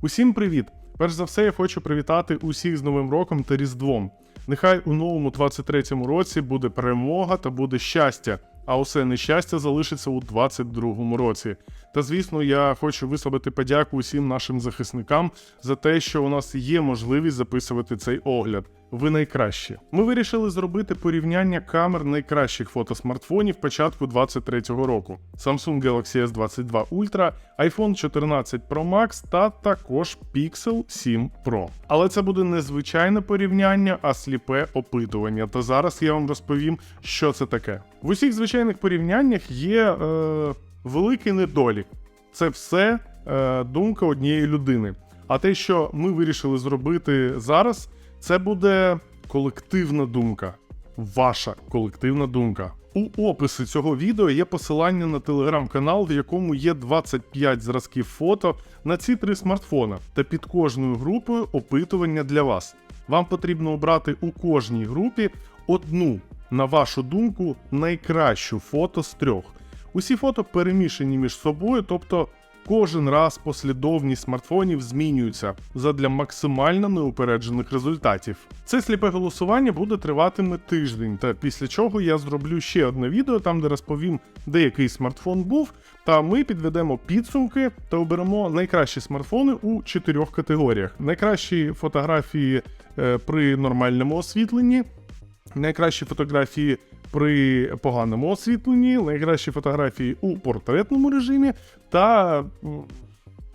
Усім привіт! Перш за все, я хочу привітати усіх з Новим роком та Різдвом. Нехай у новому 23-му році буде перемога та буде щастя, а усе нещастя залишиться у 22-му році. Та звісно, я хочу висловити подяку усім нашим захисникам за те, що у нас є можливість записувати цей огляд. Ви найкращі. Ми вирішили зробити порівняння камер найкращих фотосмартфонів початку 23-го року: Samsung Galaxy S22 Ultra, iPhone 14 Pro Max та також Pixel 7 Pro. Але це буде не звичайне порівняння, а сліпе опитування. Та зараз я вам розповім, що це таке. В усіх звичайних порівняннях є е, великий недолік. Це все е, думка однієї людини. А те, що ми вирішили зробити зараз, це буде колективна думка. Ваша колективна думка. У описі цього відео є посилання на телеграм-канал, в якому є 25 зразків фото на ці три смартфона, та під кожною групою опитування для вас. Вам потрібно обрати у кожній групі одну, на вашу думку, найкращу фото з трьох. Усі фото перемішані між собою, тобто кожен раз послідовність смартфонів змінюється задля максимально неупереджених результатів. Це сліпе голосування буде триватиме тиждень, та після чого я зроблю ще одне відео, там де розповім, де який смартфон був, та ми підведемо підсумки та оберемо найкращі смартфони у чотирьох категоріях: найкращі фотографії е, при нормальному освітленні, найкращі фотографії при поганому освітленні, найкращі фотографії у портретному режимі та,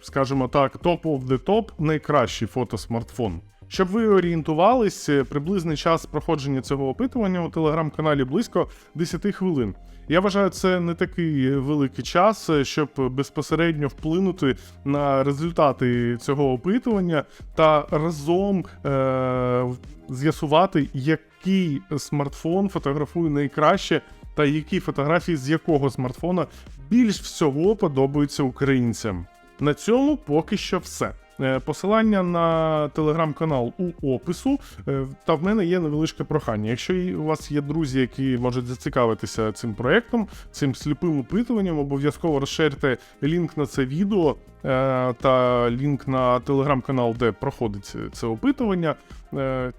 скажімо так, топ-оф-де-топ найкращий фотосмартфон. Щоб ви орієнтувались, е, приблизний час проходження цього опитування у телеграм-каналі близько 10 хвилин. Я вважаю, це не такий великий час, е, щоб безпосередньо вплинути на результати цього опитування та разом е- з'ясувати, який смартфон фотографує найкраще, та які фотографії з якого смартфона більш всього подобаються українцям. На цьому поки що все. Е, Посилання на телеграм-канал у опису, е, та в мене є невеличке прохання. Якщо у вас є друзі, які можуть зацікавитися цим проектом, цим сліпим опитуванням, обов'язково розширте лінк на це відео е, та лінк на телеграм-канал, де проходить це опитування.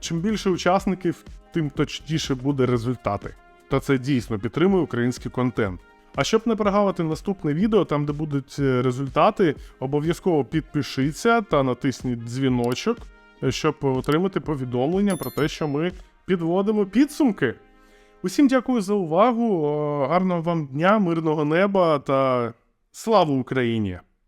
Чим більше учасників, тим точніше буде результати. Та це дійсно підтримує український контент. А щоб не прогавити наступне відео, там де будуть е, результати, обов'язково підпишіться та натисніть дзвіночок, е, щоб отримати повідомлення про те, що ми підводимо підсумки. Усім дякую за увагу. Гарного вам дня, мирного неба та слава Україні!